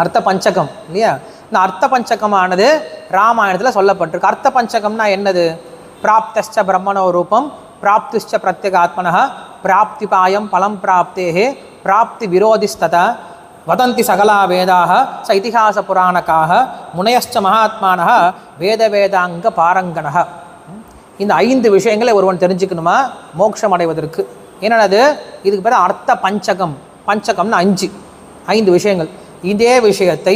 அர்த்த பஞ்சகம் இல்லையா? இந்த அர்த்த பஞ்சகமானது ராமாயணத்தில் சொல்லப்பட்டிருக்கு. அர்த்த பஞ்சகம்னா என்னது? பிராப்தஸ்ச பிரம்மணோ ரூபம் பிராப்திஷ்ட பிரத்யேக ஆத்மனக பிராப்தி பாயம் பலம் பிராப்தேகே பிராப்தி விரோதிஸ்தத வதந்தி சகலா வேதாக ச இதிகாச புராணக்காக முனையஸ்ச மகாத்மானः வேத வேதாங்க பாரங்கணः இந்த ஐந்து விஷயங்களை ஒருவன் தெரிஞ்சுக்கணுமா? மோட்சம் அடைவதற்கு என்னது? இதுக்கு பேர் அர்த்த பஞ்சகம். பஞ்சகம்னு அஞ்சு. ஐந்து விஷயங்கள். இதே விஷயத்தை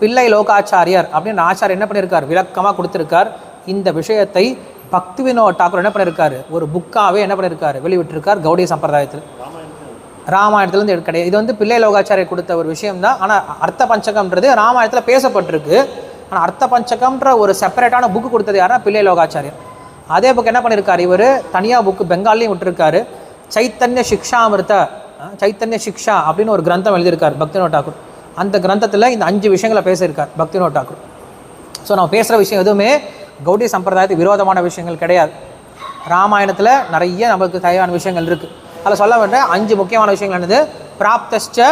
பிள்ளை லோகாச்சாரியர் அப்படின்னு ஆச்சாரியர் என்ன பண்ணியிருக்கார் விளக்கமாக கொடுத்துருக்கார். இந்த விஷயத்தை பக்தி வினோத் டாக்கூர் என்ன பண்ணியிருக்காரு ஒரு புக்காகவே என்ன பண்ணியிருக்காரு வெளிவிட்டிருக்கார் கௌடிய சம்பிரதாயத்தில். ராமாயணத்துலேருந்து கிடையாது. இது வந்து பிள்ளை லோகாச்சாரியர் கொடுத்த ஒரு விஷயம் தான் ஆனால் அர்த்த பஞ்சகம்ன்றது ராமாயணத்தில் பேசப்பட்டிருக்கு. ஆனால் அர்த்த பஞ்சகம்ன்ற ஒரு செப்பரேட்டான புக்கு கொடுத்தது யாருன்னா பிள்ளை லோகாச்சாரியர். அதே புக் என்ன பண்ணியிருக்காரு இவர்? தனியாக புக்கு பெங்கால்லையும் விட்டுருக்காரு. சைத்தன்ய சிக்ஷாமிருத்த சைத்தன்ய சிக்ஷா அப்படின்னு ஒரு கிரந்தம் எழுதியிருக்கார் பக்தினோ டாக்கூர் அந்த கிரந்தத்தில் இந்த அஞ்சு விஷயங்களை பேசியிருக்கார் பக்தினோ டாக்கூர் ஸோ நம்ம பேசுகிற விஷயம் எதுவுமே கௌடி சம்பிரதாயத்துக்கு விரோதமான விஷயங்கள் கிடையாது. ராமாயணத்தில் நிறைய நமக்கு தேவையான விஷயங்கள் இருக்குது அதில் சொல்ல வேண்டிய அஞ்சு முக்கியமான விஷயங்கள் என்னது? பிராப்தஸ்ட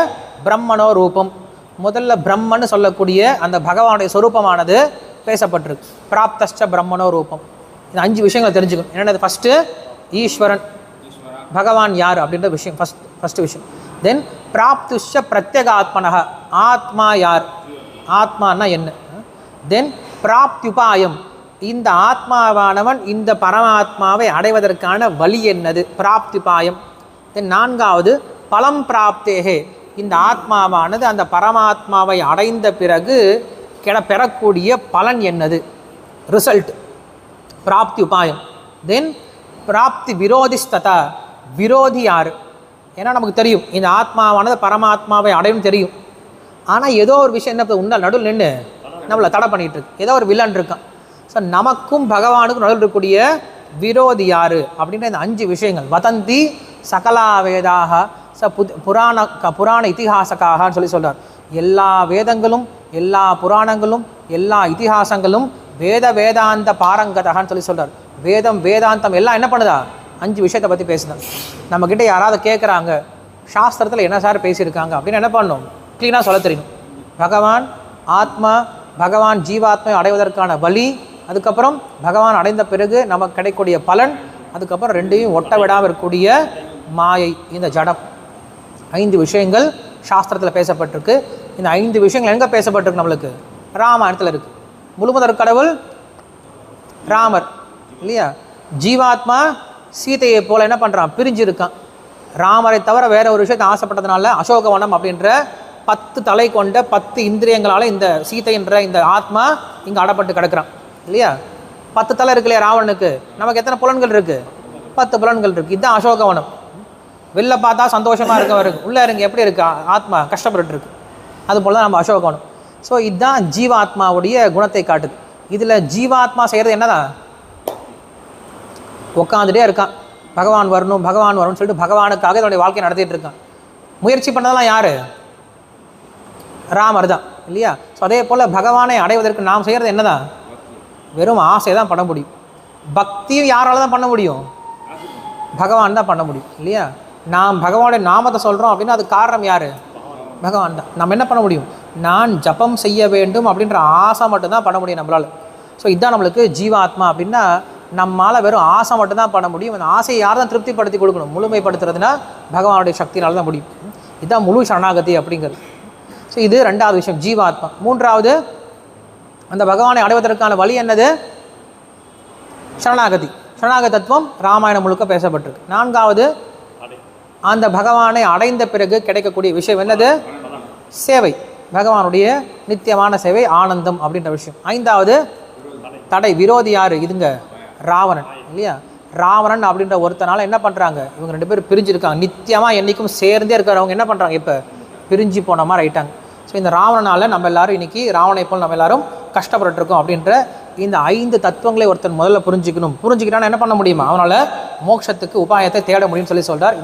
பிரம்மனோ ரூபம். முதல்ல பிரம்மன்னு சொல்லக்கூடிய அந்த பகவானுடைய சொரூபமானது பேசப்பட்டிருக்கு. பிராப்தஸ்ட பிரம்மனோ ரூபம். இந்த அஞ்சு விஷயங்களை தெரிஞ்சுக்கணும். என்னென்னது? ஃபஸ்ட்டு ஈஸ்வரன். பகவான் யார் அப்படின்ற விஷயம். ஃபஸ்ட் ஃபஸ்ட்டு விஷயம். தென் பிராப்துஷ பிரத்யகாத்மனக ஆத்மா யார்? ஆத்மானா என்ன? தென் பிராப்தியுபாயம். இந்த ஆத்மாவானவன் இந்த பரமாத்மாவை அடைவதற்கான வழி என்னது? பிராப்தியுபாயம். தென் நான்காவது பலம் பிராப்தேகே. இந்த ஆத்மாவானது அந்த பரமாத்மாவை அடைந்த பிறகு கிட பெறக்கூடிய பலன் என்னது? ரிசல்ட். பிராப்தி உபாயம் தென் பிராப்தி விரோதிஸ்ததா விரோதி யார்? ஏன்னா நமக்கு தெரியும் இந்த ஆத்மாவானது பரமாத்மாவை அடையும் தெரியும். ஆனால் ஏதோ ஒரு விஷயம் என்ன உண்டால் நடுவில் நின்று நம்மளை தடை பண்ணிகிட்டு இருக்கு. ஏதோ ஒரு வில்லன் இருக்கான். ஸோ நமக்கும் பகவானுக்கும் நடுவில் இருக்கக்கூடிய விரோதி யாரு? அப்படின்ற இந்த அஞ்சு விஷயங்கள். வதந்தி சகலா வேதாக ச புத் புராண க புராண இதிகாசக்காகன்னு சொல்லி சொல்கிறார் எல்லா வேதங்களும் எல்லா புராணங்களும் எல்லா இதிகாசங்களும் வேத வேதாந்த பாரங்கதகான்னு சொல்லி சொல்கிறார் வேதம் வேதாந்தம் எல்லாம் என்ன பண்ணுதா? அஞ்சு விஷயத்தை பற்றி பேசினேன். நம்மக்கிட்ட யாராவது கேட்குறாங்க சாஸ்திரத்தில் என்ன சார் பேசியிருக்காங்க அப்படின்னு என்ன பண்ணணும்? க்ளீனாக சொல்ல தெரியணும் பகவான் ஆத்மா பகவான் ஜீவாத்மை அடைவதற்கான வழி அதுக்கப்புறம் பகவான் அடைந்த பிறகு நமக்கு கிடைக்கக்கூடிய பலன் அதுக்கப்புறம் ரெண்டையும் ஒட்ட விடாமல் இருக்கக்கூடிய மாயை இந்த ஜடம். ஐந்து விஷயங்கள் சாஸ்திரத்தில் பேசப்பட்டிருக்கு. இந்த ஐந்து விஷயங்கள் எங்கே பேசப்பட்டிருக்கு நம்மளுக்கு? ராமாயணத்தில் இருக்குது முழுமுதற் கடவுள் ராமர் இல்லையா? ஜீவாத்மா சீதையை போல என்ன பண்ணுறான் பிரிஞ்சிருக்கான். ராமரை தவிர வேற ஒரு விஷயத்தை ஆசைப்பட்டதுனால அசோகவனம் அப்படின்ற பத்து தலை கொண்ட பத்து இந்திரியங்களால் இந்த சீதை என்ற இந்த ஆத்மா இங்கே அடப்பட்டு கிடக்குறான். இல்லையா? பத்து தலை இருக்கு இல்லையா ராவணனுக்கு? நமக்கு எத்தனை புலன்கள் இருக்கு? பத்து புலன்கள் இருக்கு. இதுதான் அசோகவனம் வெளில பார்த்தா சந்தோஷமா இருக்கவருக்கு உள்ள இருங்க எப்படி இருக்கு? ஆத்மா கஷ்டப்பட்டு இருக்கு. அது போல தான் நம்ம அசோகவனம் ஸோ இதுதான் ஜீவாத்மாவுடைய குணத்தை காட்டுது. இதில் ஜீவாத்மா செய்கிறது என்னதான்? உட்காந்துட்டே இருக்கான். பகவான் வரணும் பகவான் வரணும்னு சொல்லிட்டு பகவானுக்காக தன்னுடைய வாழ்க்கையை நடத்திட்டு இருக்கான். முயற்சி பண்ணதெல்லாம் யார்? ராமர் தான் இல்லையா? ஸோ அதே போல் பகவானை அடைவதற்கு நாம் செய்கிறது என்னதான்? வெறும் ஆசை தான் பண்ண முடியும். பக்தியும் யாரால தான் பண்ண முடியும்? பகவான் தான் பண்ண முடியும் இல்லையா? நாம் பகவானுடைய நாமத்தை சொல்கிறோம் அப்படின்னா அது காரணம் யார்? பகவான் தான். நம்ம என்ன பண்ண முடியும்? நான் ஜபம் செய்ய வேண்டும் அப்படின்ற ஆசை மட்டும்தான் பண்ண முடியும் நம்மளால். ஸோ இதுதான் நம்மளுக்கு ஜீவாத்மா அப்படின்னா நம்மால் வெறும் ஆசை மட்டும்தான் பண்ண முடியும். அந்த ஆசையை யார் தான் திருப்திப்படுத்தி கொடுக்கணும்? முழுமைப்படுத்துறதுனா பகவானுடைய சக்தினால் தான் முடியும். இதுதான் முழு சரணாகதி அப்படிங்கிறது. ஸோ இது ரெண்டாவது விஷயம் ஜீவாத்மா. மூன்றாவது அந்த பகவானை அடைவதற்கான வழி என்னது? சரணாகதி. சரணாக தத்துவம் ராமாயணம் முழுக்க பேசப்பட்டிருக்கு. நான்காவது அந்த பகவானை அடைந்த பிறகு கிடைக்கக்கூடிய விஷயம் என்னது? சேவை. பகவானுடைய நித்தியமான சேவை ஆனந்தம் அப்படின்ற விஷயம். ஐந்தாவது தடை விரோதி யார்? இதுங்க. ராவணன் இல்லையா? ராவணன் அப்படின்ற ஒருத்தனால என்ன பண்றாங்க? இவங்க ரெண்டு பேரும் பிரிஞ்சிருக்காங்க. நித்தியமா என்றைக்கும் சேர்ந்தே இருக்கிறவங்க என்ன பண்றாங்க? இப்ப பிரிஞ்சு போன மாதிரி ஆயிட்டாங்க. ஸோ இந்த ராவணனால நம்ம எல்லாரும் இன்னைக்கு ராவணை போல் நம்ம எல்லாரும் கஷ்டப்பட்டு இருக்கோம் அப்படின்ற இந்த ஐந்து தத்துவங்களை ஒருத்தன் முதல்ல புரிஞ்சுக்கணும். புரிஞ்சுக்கிட்டானா என்ன பண்ண முடியுமா? அவனால மோட்சத்துக்கு உபாயத்தை தேட முடியும்னு சொல்லி சொல்றார்.